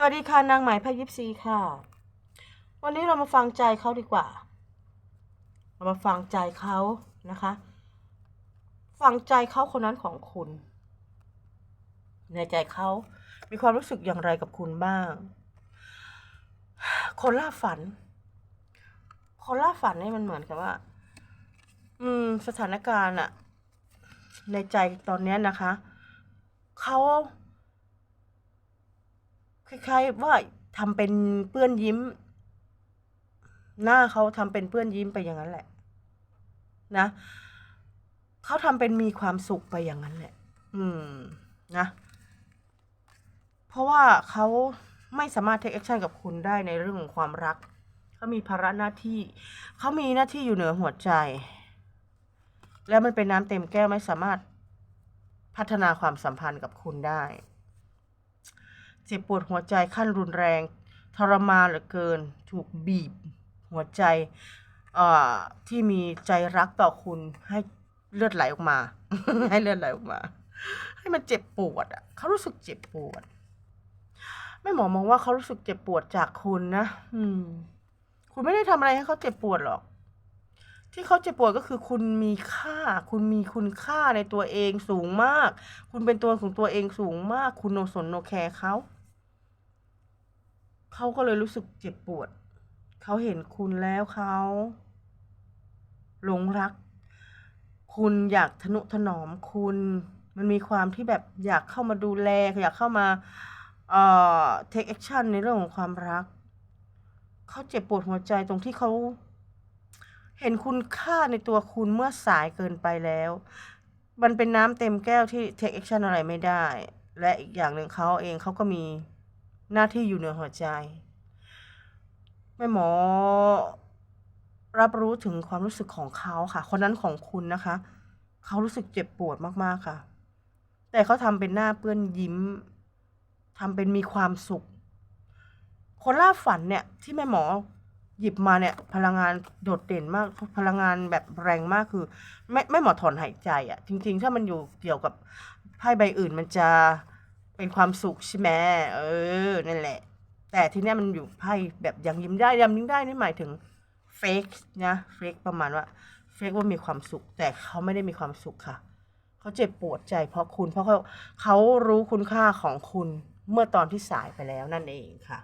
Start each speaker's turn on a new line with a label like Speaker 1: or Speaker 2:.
Speaker 1: สวัสดีค่ะนางหมายพายิปซีค่ะ วันนี้เรามาฟังใจเขาดีกว่า เรามาฟังใจเขานะคะ ฟังใจเขาคนนั้นของคุณ ในใจเขามีความรู้สึกอย่างไรกับคุณบ้าง คนล่าฝัน คนล่าฝันนี่มันเหมือนกับว่า อืม สถานการณ์อะในใจตอนนี้นะคะ เขา คล้ายๆว่าทำเป็นเปื้อนยิ้ม หน้าเขาทำเป็นเปื้อนยิ้มไปอย่างนั้นแหละ นะเขาทำเป็นมีความสุขไปอย่างนั้นแหละ อืม นะ เพราะว่าเขาไม่สามารถ take action กับคุณได้ในเรื่องของความรักเขามีภาระหน้าที่ เขามีหน้าที่อยู่เหนือหัวใจ แล้วมันเป็นน้ำเต็มแก้วไม่สามารถพัฒนาความสัมพันธ์กับคุณได้ เจ็บปวดหัวใจขั้นรุนแรง ทรมานเหลือเกิน ถูกบีบหัวใจที่มีใจรักต่อคุณให้เลือดไหลออกมา ให้เลือดไหลออกมา ให้มันเจ็บปวดอะเขารู้สึกเจ็บปวดไม่หมอมองว่าเขารู้สึกเจ็บปวดจากคุณนะอืม คุณไม่ได้ทำอะไรให้เขาเจ็บปวดหรอก ที่เขาเจ็บปวดก็คือคุณมีค่า คุณมีคุณค่าในตัวเองสูงมาก คุณเป็นตัวของตัวเองสูงมาก คุณโนสนโนแคร์เขา เขาก็เลยรู้สึกเจ็บปวด เขาเห็นคุณแล้วเขาหลงรัก คุณอยากทนุถนอมคุณ มันมีความที่แบบอยากเข้ามาดูแล อยากเข้ามาเอ่อ take action ในเรื่องของความรัก เขาเจ็บปวดหัวใจตรงที่เขาเห็นคุณค่าในตัวคุณเมื่อสายเกินไปแล้ว มันเป็นน้ำเต็มแก้วที่ take action อะไรไม่ได้ และอีกอย่างหนึ่งเขาเองเขาก็มี หน้าที่อยู่เหนือหัวใจ แม่หมอ รับรู้ถึงความรู้สึกของเขาค่ะ คนนั้นของคุณนะคะ เขารู้สึกเจ็บปวดมาก ๆ ค่ะ แต่เขาทำเป็นหน้าเปื้อนยิ้มทำเป็นมีความสุข คนล่าฝันเนี่ย ที่แม่หมอหยิบมาเนี่ย พลังงานโดดเด่นมาก พลังงานแบบแรงมากคือ ไม่ไม่หมอถอนหายใจอะ่ะ จริง ๆ ถ้ามันอยู่เกี่ยวกับไพ่ใบอื่นมันจะ เป็นความสุขใช่ไหมเออนั่นแหละ แต่ที่เนี้ยมันอยู่ไพ่แบบยังยิ้มได้ยังยิ้มได้นี่หมายถึงเฟกนะเฟกประมาณว่าเฟกว่ามีความสุข แต่เขาไม่ได้มีความสุขค่ะเขาเจ็บปวดใจเพราะคุณเพราะเขาเขารู้คุณค่าของคุณเมื่อตอนที่สายไปแล้วนั่นเองค่ะ